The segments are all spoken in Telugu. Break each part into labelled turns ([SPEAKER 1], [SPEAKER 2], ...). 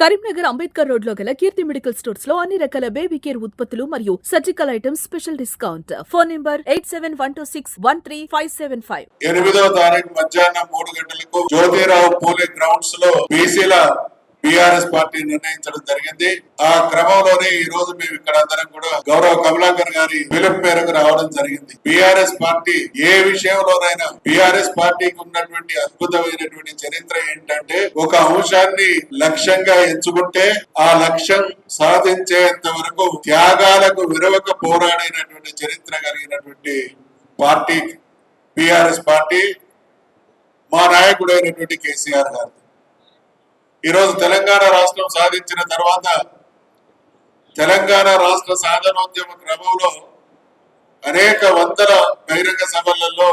[SPEAKER 1] కరీంనగర్ అంబేద్కర్ రోడ్లో గల కీర్తి మెడికల్ స్టోర్స్లో అన్ని రకాల బేబీ కేర్ ఉత్పత్తులు మరియు surgical items special discount. Phone number eight seven one two six one three five seven five.
[SPEAKER 2] ఎనిమిదవ తారీఖు మధ్యాహ్నం మూడు గంటలకు జ్యోతిరావు పూలే గ్రౌండ్స్లో బీసీల బీఆర్ఎస్ పార్టీ నిర్ణయించడం జరిగింది. ఆ క్రమంలోనే ఈ రోజు మేము ఇక్కడ అందరం కూడా గౌరవ కమలాకర్ గారి పిలుపు మేరకు రావడం జరిగింది. బీఆర్ఎస్ పార్టీ ఏ విషయంలోనైనా బీఆర్ఎస్ పార్టీకి ఉన్నటువంటి అద్భుతమైనటువంటి చరిత్ర ఏంటంటే ఒక అంశాన్ని లక్ష్యంగా ఎంచుకుంటే ఆ లక్ష్యం సాధించేంత వరకు త్యాగాలకు విరవక పోరాడినటువంటి చరిత్ర కలిగినటువంటి పార్టీ బీఆర్ఎస్ పార్టీ మా నాయకుడైనటువంటి కేసీఆర్ గారు ఈరోజు తెలంగాణ రాష్ట్రం సాధించిన తర్వాత తెలంగాణ రాష్ట్ర సాధనోద్యమ క్రమంలో అనేక వందల బహిరంగ సభలలో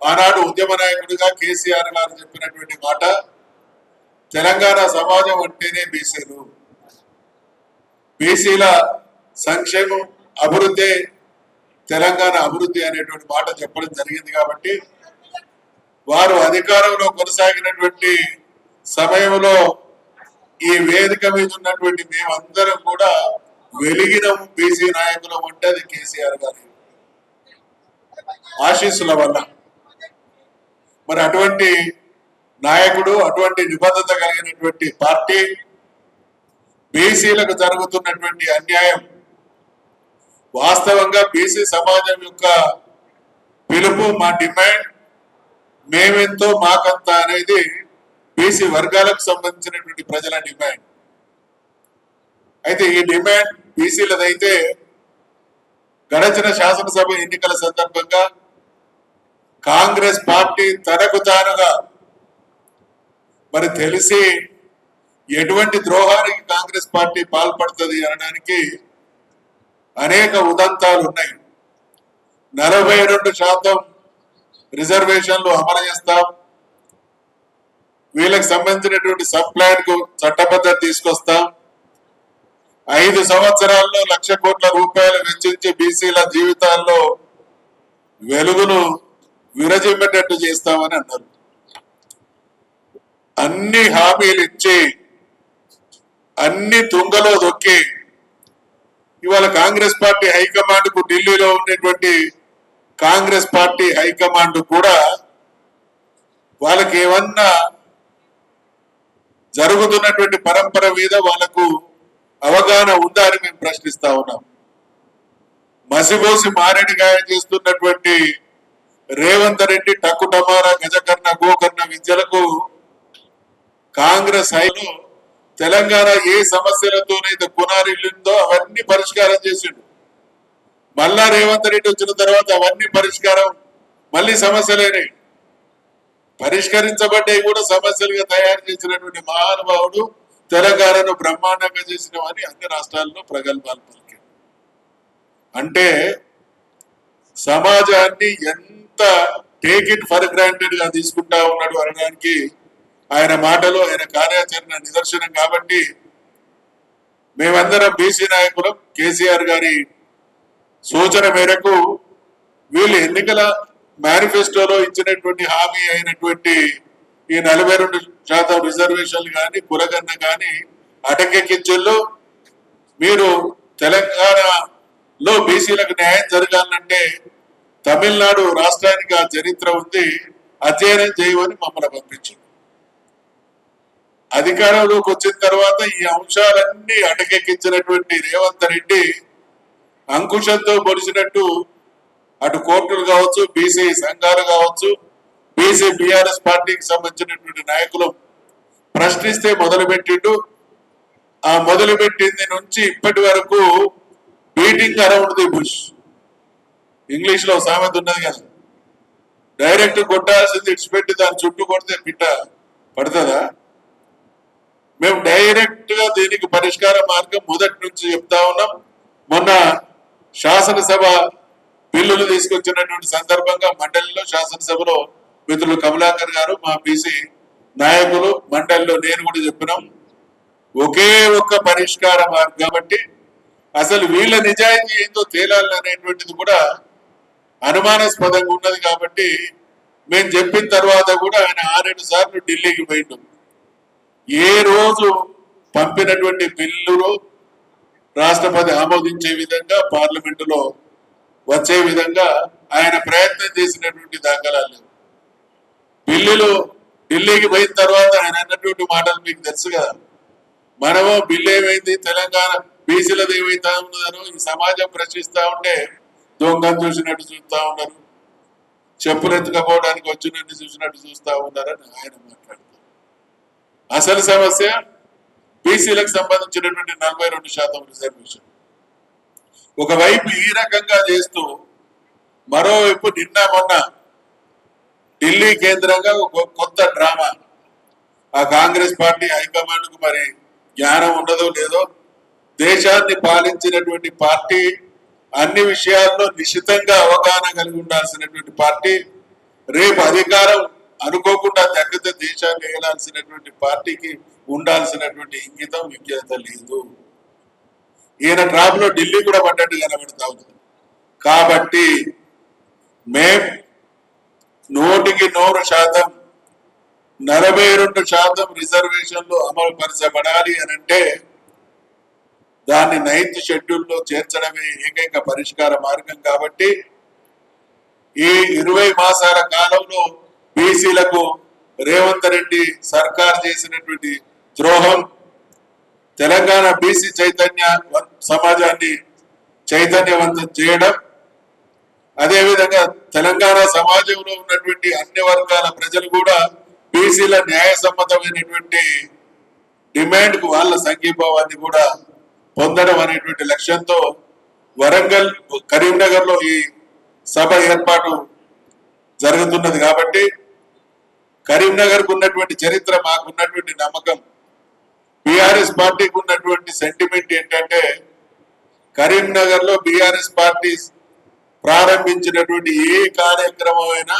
[SPEAKER 2] ఆనాడు ఉద్యమ నాయకుడిగా కేసీఆర్ గారు చెప్పినటువంటి మాట తెలంగాణ సమాజం అంటేనే బీసీలు. బీసీల సంక్షేమం అభివృద్ధి తెలంగాణ అభివృద్ధి అనేటువంటి మాట చెప్పడం జరిగింది కాబట్టి వారు అధికారంలో కొనసాగినటువంటి సమయంలో ఈ వేదిక మీద ఉన్నటువంటి మేమందరం కూడా వెలిగిన బీసీ నాయకులు అంటే అది కేసీఆర్ గారి ఆశీస్సుల వల్ల. మరి అటువంటి నాయకుడు అటువంటి నిబద్ధత కలిగినటువంటి పార్టీ బీసీలకు జరుగుతున్నటువంటి అన్యాయం వాస్తవంగా బీసీ సమాజం యొక్క పిలుపు మా డిమాండ్ మేమెంతో మాకంత అనేది బీసీ వర్గాలకు సంబంధించినటువంటి ప్రజల డిమాండ్. అయితే ఈ డిమాండ్ బీసీలదైతే గడచిన శాసనసభ ఎన్నికల సందర్భంగా కాంగ్రెస్ పార్టీ తనకు తానుగా మరి తెలిసి ఎటువంటి ద్రోహానికి కాంగ్రెస్ పార్టీ పాల్పడుతుంది అనడానికి అనేక ఉదంతాలు ఉన్నాయి. నలభై రెండు శాతం రిజర్వేషన్లు అమలు చేస్తాం. వీళ్ళకి సంబంధించినటువంటి సబ్ ప్లాన్కు చట్టబద్ధత తీసుకొస్తాం. ఐదు సంవత్సరాల్లో లక్ష కోట్ల రూపాయలు వెచ్చించి బీసీల జీవితాల్లో వెలుగును విరజిమ్మేటట్టు చేస్తామని అన్నారు. అన్ని హామీలు ఇచ్చి అన్ని తుంగలో దొక్కి ఇవాళ కాంగ్రెస్ పార్టీ హైకమాండ్కు ఢిల్లీలో ఉన్నటువంటి కాంగ్రెస్ పార్టీ హైకమాండ్ కూడా వాళ్ళకి ఏమన్నా జరుగుతున్నటువంటి పరంపర మీద వాళ్ళకు అవగాహన ఉందా అని మేము ప్రశ్నిస్తా ఉన్నాం. మసిబోసి మారేడుగాయ చేస్తున్నటువంటి రేవంత్ రెడ్డి టక్కు టమారా గజకర్ణ గోకర్ణ విద్యలకు కాంగ్రెస్ హైలో తెలంగాణ ఏ సమస్యలతోనైతే కొనారిల్లిందో అవన్నీ పరిష్కారం చేసిండు. మళ్ళా రేవంత్ రెడ్డి వచ్చిన తర్వాత అవన్నీ పరిష్కారం మళ్ళీ సమస్యలేనాయి పరిష్కరించబడ్డాయి కూడా సమస్యలుగా తయారు చేసినటువంటి మహానుభావుడు తెలంగాణను బ్రహ్మాండంగా చేసిన చేసినవని అన్ని రాష్ట్రాల్లో ప్రగల్భాలు పలికాడు. అంటే సమాజాన్ని ఎంత టేక్ ఇట్ ఫర్ గ్రాంటెడ్గా తీసుకుంటా ఉన్నాడు అనడానికి ఆయన మాటలు ఆయన కార్యాచరణ నిదర్శనం కాబట్టి మేమందరం బీసీ నాయకులం. కేసీఆర్ గారి సూచన మేరకు వీళ్ళు ఎన్నికల మేనిఫెస్టోలో ఇచ్చినటువంటి హామీ అయినటువంటి ఈ నలభై రెండు శాతం రిజర్వేషన్లు కానీ కురగన్న కానీ అటకెక్కించుల్లో మీరు తెలంగాణలో బీసీలకు న్యాయం జరగాలంటే తమిళనాడు రాష్ట్రానికి ఆ చరిత్ర ఉంది. అధ్యయనం చేయమని మమ్మల్ని పంపించింది. అధికారంలోకి వచ్చిన తర్వాత ఈ అంశాలన్నీ అటకెక్కించినటువంటి రేవంత్ రెడ్డి అంకుశంతో పొడిచినట్టు అటు కోర్టులు కావచ్చు బీసీ సంఘాలు కావచ్చు బీసీ బీఆర్ఎస్ పార్టీకి సంబంధించినటువంటి నాయకులు ప్రశ్నిస్తే మొదలుపెట్టిండు. ఆ మొదలుపెట్టింది నుంచి ఇప్పటి వరకు బీటింగ్ అరౌండ్ ది బుష్. ఇంగ్లీష్లో సామెత ఉన్నది కదా డైరెక్ట్ కొట్టాల్సింది ఇడిచిపెట్టి దాని చుట్టూ కొడితే పిట్ట పడుతుందా? మేము డైరెక్ట్గా దీనికి పరిష్కార మార్గం మొదటి నుంచి చెప్తా ఉన్నాం. మొన్న శాసనసభ బిల్లులు తీసుకొచ్చినటువంటి సందర్భంగా మండలిలో శాసనసభలో మిత్రులు కమలాకర్ గారు మా బీసీ నాయకులు మండలిలో నేను కూడా చెప్పినాం. ఒకే ఒక్క పరిష్కార మార్గం కాబట్టి అసలు వీళ్ళ నిజాయితీ ఏందో తేలాలి అనేటువంటిది కూడా అనుమానాస్పదంగా ఉన్నది కాబట్టి మేము చెప్పిన తర్వాత కూడా ఆయన ఆరేడు సార్లు ఢిల్లీకి పోయిండు. ఏ రోజు పంపినటువంటి బిల్లులు రాష్ట్రపతి ఆమోదించే విధంగా పార్లమెంటులో వచ్చే విధంగా ఆయన ప్రయత్నం చేసినటువంటి దాఖలాలు లేవు. బిల్లులు ఢిల్లీకి పోయిన తర్వాత ఆయన అన్నటువంటి మాటలు మీకు తెలుసు కదా. మనము బిల్లు ఏమైంది తెలంగాణ బీసీలది ఏమైతా ఉన్నారు ఈ సమాజం ప్రశ్నిస్తా ఉంటే దొంగను చూసినట్టు చూస్తా ఉన్నారు చెప్పులు ఎత్తుకపోవడానికి వచ్చినట్టు చూసినట్టు చూస్తా ఉన్నారని ఆయన మాట్లాడుతారు. అసలు సమస్య బీసీలకు సంబంధించినటువంటి నలభై రెండు శాతం రిజర్వేషన్. ఒకవైపు ఈ రకంగా చేస్తూ మరోవైపు నిన్న మొన్న ఢిల్లీ కేంద్రంగా ఒక కొత్త డ్రామా. ఆ కాంగ్రెస్ పార్టీ హైకమాండ్కు మరి జ్ఞానం ఉండదో లేదో దేశాన్ని పాలించినటువంటి పార్టీ అన్ని విషయాల్లో నిశితంగా అవగాహన కలిగి ఉండాల్సినటువంటి పార్టీ రేపు అధికారం అనుకోకుండా తగ్గితే దేశాన్ని వేయాల్సినటువంటి పార్టీకి ఉండాల్సినటువంటి ఇంగితం విజ్ఞత లేదు. ఈయన ట్రాప్లో ఢిల్లీ కూడా పడ్డట్టు కనబడతా ఉంది. కాబట్టి మేం నూటికి నూరు శాతం నలభై రెండు శాతం రిజర్వేషన్లు అమలు పరచబడాలి అని అంటే దాన్ని నైన్త్ షెడ్యూల్లో చేర్చడమే ఏకైక పరిష్కార మార్గం కాబట్టి ఈ ఇరవై మాసాల కాలంలో బీసీలకు రేవంత్ రెడ్డి సర్కార్ చేసినటువంటి ద్రోహం తెలంగాణ బీసీ చైతన్య సమాజాన్ని చైతన్యవంతం చేయడం అదేవిధంగా తెలంగాణ సమాజంలో ఉన్నటువంటి అన్ని వర్గాల ప్రజలు కూడా బీసీల న్యాయసమ్మతమైనటువంటి డిమాండ్కు వాళ్ళ సంఘీభావాన్ని కూడా పొందడం అనేటువంటి లక్ష్యంతో వరంగల్ కరీంనగర్లో ఈ సభ ఏర్పాటు జరుగుతున్నది కాబట్టి కరీంనగర్కు ఉన్నటువంటి చరిత్ర మాకున్నటువంటి నమ్మకం బీఆర్ఎస్ పార్టీకి ఉన్నటువంటి సెంటిమెంట్ ఏంటంటే కరీంనగర్లో బీఆర్ఎస్ పార్టీ ప్రారంభించినటువంటి ఏ కార్యక్రమం అయినా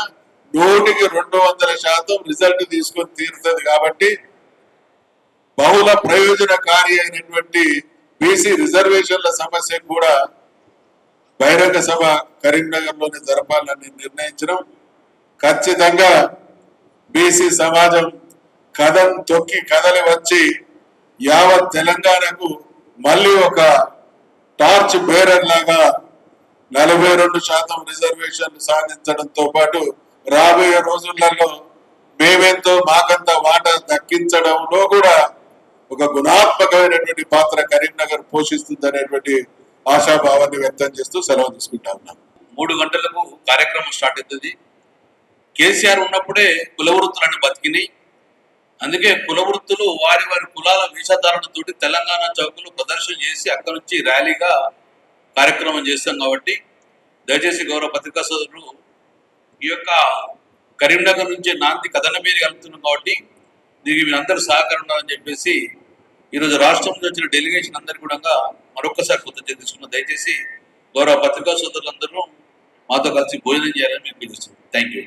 [SPEAKER 2] నూటికి రెండు వందల శాతం రిజల్ట్ తీసుకొని తీరుతుంది కాబట్టి బహుళ ప్రయోజనకారి అయినటువంటి బీసీ రిజర్వేషన్ల సమస్య కూడా బహిరంగ సభ కరీంనగర్లోనే జరపాలని నిర్ణయించడం ఖచ్చితంగా బీసీ సమాజం కథం తొక్కి కథలు వచ్చి యావత్ తెలంగాణకు మళ్ళీ ఒక టార్చ్ బేరర్ లాగా నలభై రెండు శాతం రిజర్వేషన్లు సాధించడంతో పాటు రాబోయే రోజులలో మేమెంతో మాకంత వాటా దక్కించడంలో కూడా ఒక గుణాత్మకమైనటువంటి పాత్ర కరీంనగర్ పోషిస్తుందనేటువంటి ఆశాభావాన్ని వ్యక్తం చేస్తూ సెలవు తీసుకుంటా ఉన్నాం.
[SPEAKER 3] మూడు గంటలకు కార్యక్రమం స్టార్ట్ అవుతుంది. కేసీఆర్ ఉన్నప్పుడే కులవృత్తులను బతికినాయి. అందుకే కుల వృత్తులు వారి వారి కులాల వేషధారణతోటి తెలంగాణ చౌకలో ప్రదర్శన చేసి అక్కడ నుంచి ర్యాలీగా కార్యక్రమం చేస్తాం కాబట్టి దయచేసి గౌరవ పత్రికా సోదరులు ఈ యొక్క కరీంనగర్ నుంచి నాంది కథన మీద కలుపుతున్నాం కాబట్టి దీనికి మీరు అందరూ సహకారం ఉండాలని చెప్పేసి ఈరోజు రాష్ట్రం నుంచి వచ్చిన డెలిగేషన్ అందరు కూడా మరొకసారి కృతజ్ఞత తీసుకున్నాం దయచేసి గౌరవ పత్రికా సోదరులందరూ మాతో కలిసి భోజనం చేయాలని మీకు పిలుస్తుంది థ్యాంక్ యూ